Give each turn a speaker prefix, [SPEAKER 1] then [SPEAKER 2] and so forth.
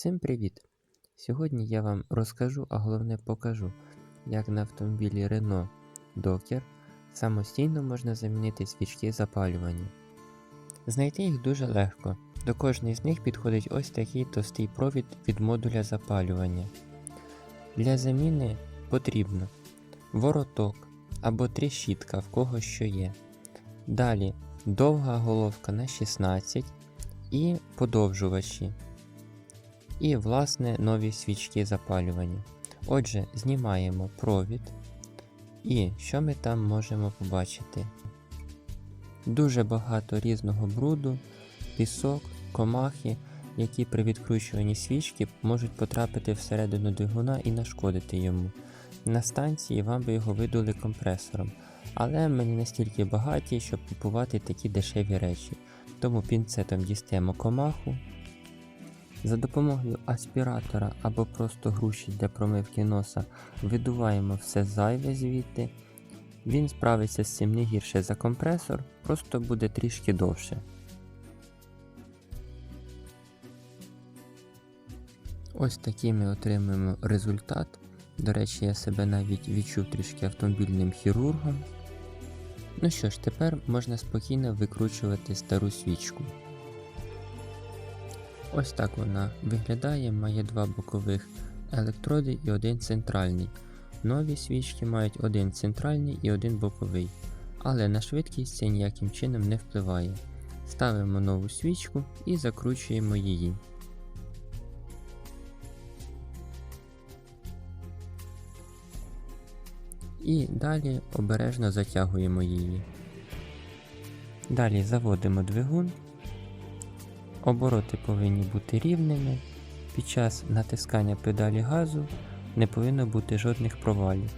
[SPEAKER 1] Всім привіт! Сьогодні я вам розкажу, а головне покажу, як на автомобілі Renault Docker самостійно можна замінити свічки запалювання. Знайти їх дуже легко. До кожної з них підходить ось такий товстий провід від модуля запалювання. Для заміни потрібно вороток або тріщітка, в кого що є. Далі довга головка на 16 і подовжувачі. І, власне, нові свічки запалювання. Отже, знімаємо провід. І що ми там можемо побачити? Дуже багато різного бруду, пісок, комахи, які при відкручуванні свічки можуть потрапити всередину двигуна і нашкодити йому. На станції вам би його видули компресором, але ми не настільки багаті, щоб купувати такі дешеві речі. Тому пінцетом дістаємо комаху. За допомогою аспіратора або просто груші для промивки носа видуваємо все зайве звідти. Він справиться з цим не гірше за компресор, просто буде трішки довше. Ось такий ми отримуємо результат. До речі, я себе навіть відчув трішки автомобільним хірургом. Ну що ж, тепер можна спокійно викручувати стару свічку. Ось так вона виглядає, має два бокових електроди і один центральний. Нові свічки мають один центральний і один боковий, але на швидкість це ніяким чином не впливає. Ставимо нову свічку і закручуємо її. І далі обережно затягуємо її. Далі заводимо двигун. Обороти повинні бути рівними. Під час натискання педалі газу не повинно бути жодних провалів.